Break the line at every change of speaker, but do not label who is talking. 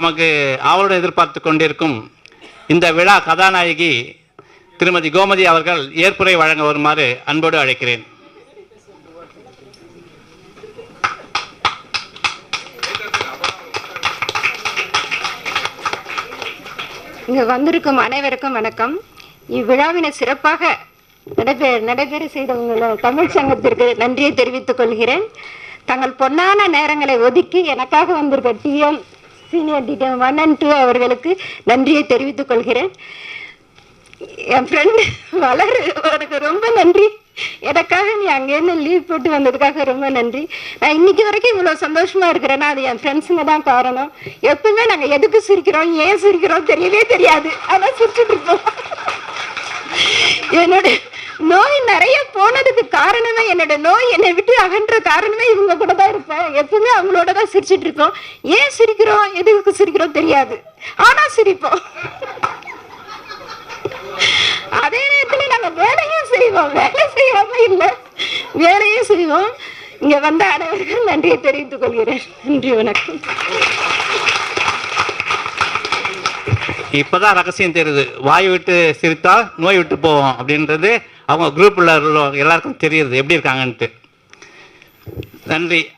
நமக்கு ஆவலுடன் எதிர்பார்த்து கொண்டிருக்கும் இந்த விழா கதாநாயகி திருமதி கோமதி அவர்கள் ஏற்புரை வழங்க வருமாறு அன்போடு அழைக்கிறேன்.
இங்கு வந்திருக்கும் அனைவருக்கும் வணக்கம். இவ்விழாவினை சிறப்பாக நடைபெற நடைபெற செய்தவங்கள தமிழ் சங்கத்திற்கு நன்றியை தெரிவித்துக் கொள்கிறேன். தங்கள் பொன்னான நேரங்களை ஒதுக்கி எனக்காக வந்திருக்க DM senior DM one and two அவர்களுக்கு நன்றியை தெரிவித்துக் கொள்கிறேன். என் ஃப்ரெண்டு வளர் உனக்கு ரொம்ப நன்றி. எனக்காக நீ அங்கேருந்து லீவ் போட்டு வந்ததுக்காக ரொம்ப நன்றி. நான் இன்னைக்கு வரைக்கும் இவ்வளோ சந்தோஷமா இருக்கிறேன்னா அது என் ஃப்ரெண்ட்ஸுங்க தான் காரணம். எப்பவுமே நாங்கள் எதுக்கு சிரிக்கிறோம் ஏன் சிரிக்கிறோம் தெரியவே தெரியாது. அதான் சிரிச்சுட்டு இருப்போம். என்னோட நோய் நிறைய போனதுக்கு காரணமே என்னோட நோய் என்னை விட்டு அகன்ற காரணமே இவங்க கூட தான் இருப்பேன். எப்பவுமே அவங்களோட தான் சிரிச்சிட்டு இருக்கோம். ஏன் சிரிக்கிறோம்? எதுக்கு சிரிக்கிறோம் தெரியாது. ஆனா சிரிப்போம். அதே நேரத்துல நாங்க வேலையும் செய்வோம். வேலை செய்யாம இல்ல. வேலையும் செய்வோம். இங்க வந்த அனைவருக்கும் நன்றியை தெரிவித்துக் கொள்கிறேன். நன்றி வணக்கம்.
இப்பதான் ரகசியம் தெரியுது. வாய் விட்டு சிரித்தால் நோய் விட்டு போவோம் அப்படின்றது அவங்க குரூப்பில் எல்லாருக்கும் தெரியுது எப்படி இருக்காங்கன்ட்டு. நன்றி.